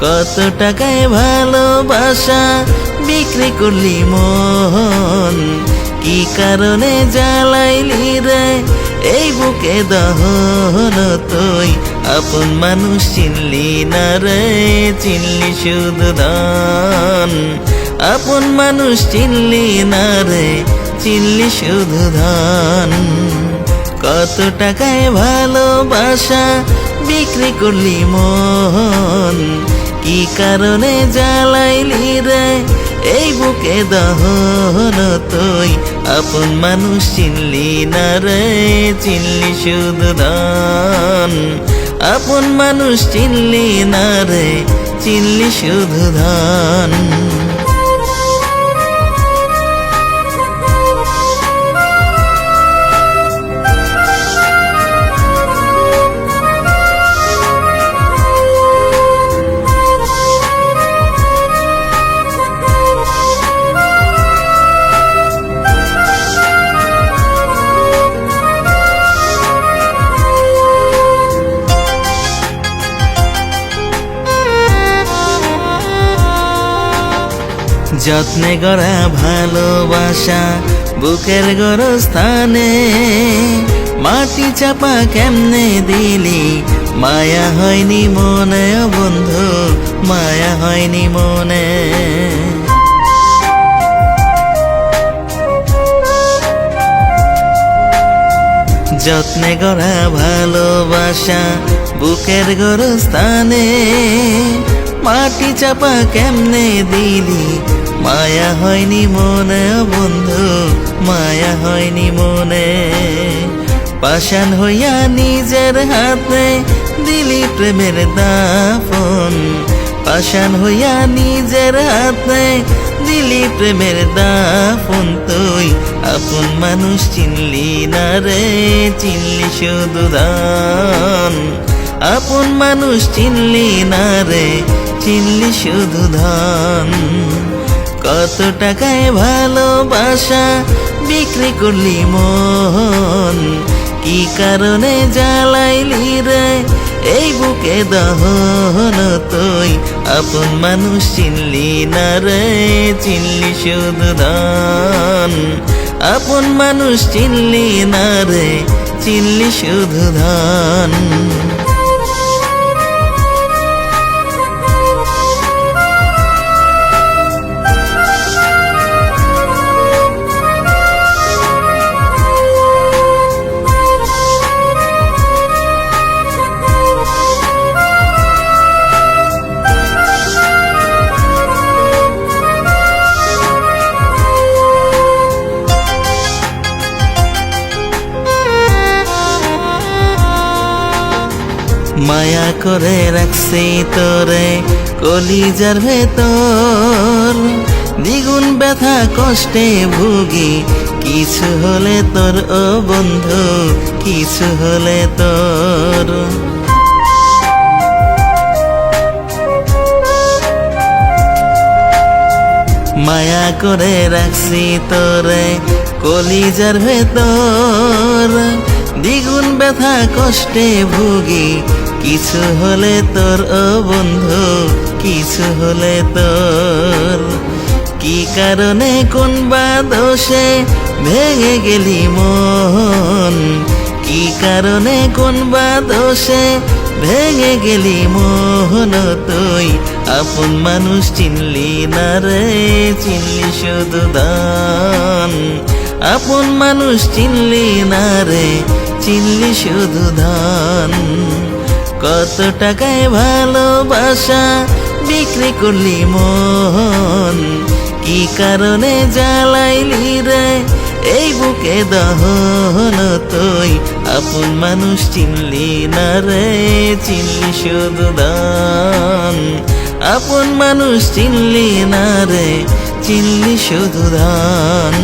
কত টাকায় ভালোবাসা বিক্রি করলি মন কি কারণে জ্বালাইলি রে এই বুকে দহন? তুই আপন মানুষ চিনলি না রে, চিনলি শুধু ধন। আপন মানুষ চিনলি না রে, চিনলি শুধু ধন। কত টাকায় ভালোবাসা বিক্রি করলি মন কি কারণে জ্বালাইলি রে? এই বুকে দহন তুই আপন মানুষ চিনলি না রে? চিনলি শুধু ধন। আপন মানুষ চিনলি না রে? চিনলি শুধু ধন। যত্নে গড়া ভালোবাসা বুকের গড়স্থানে মাটি চাপা কেমনে দিলি? মায়া হয়নি মনে বন্ধু, মায়া হয়নি মনে। যত্নে গড়া ভালোবাসা বুকের গড়স্থানে মাটি চাপা কেমনে দিলি? মায়া হয়নি মনে বন্ধু, মায়া হয়নি মনে। পাষাণ হইয়া নিজের হাতে দিলি প্রেমের দাফন। পাষাণ হইয়া নিজের হাতে দিলি প্রেমের দাফন। তুই আপন মানুষ চিনলি না রে, চিনলি শুধু দান আপন মানুষ চিনলি না রে, চিনলি শুধু ধন। কত টাকায় ভালোবাসা বিক্রি করলি মন কি কারণে জ্বালাইলি রে এই বুকে দহন? তুই আপন মানুষ চিনলি না রে, চিনলি শুধু ধন। আপন মানুষ চিনলি না রে, চিনলি শুধু ধন। মায়া করে রাখছি তোরে, কলিজার ভেতর। দ্বিগুণ ব্যথা, কষ্টে ভুগি, কিছু হলে তোর ও বন্ধু, কিছু হলে তোর। মায়া করে রাখছি তোরে, কলিজার ভেতর। দ্বিগুণ ব্যথা, কষ্টে ভুগি কিছু হলে তোর, ও বন্ধু, কিছু হলে তোর। কি কারণে কোন বা দোষে ভেঙে গেলি মন? কি কারণে কোন বা দোষে ভেঙে গেলি মোহন তুই আপন মানুষ চিনলি না রে, চিনলি শুধু দান আপন মানুষ চিনলি না রে, চিনলি শুধু ধান। কত টাকায় ভালোবাসা? বিক্রি করলি মন কি কারণে জ্বালাইলি রে? এই বুকে দহন তুই, আপন মানুষ চিনলি না রে? চিনলি শুধু দান আপন মানুষ চিনলি না রে? চিনলি শুধু দান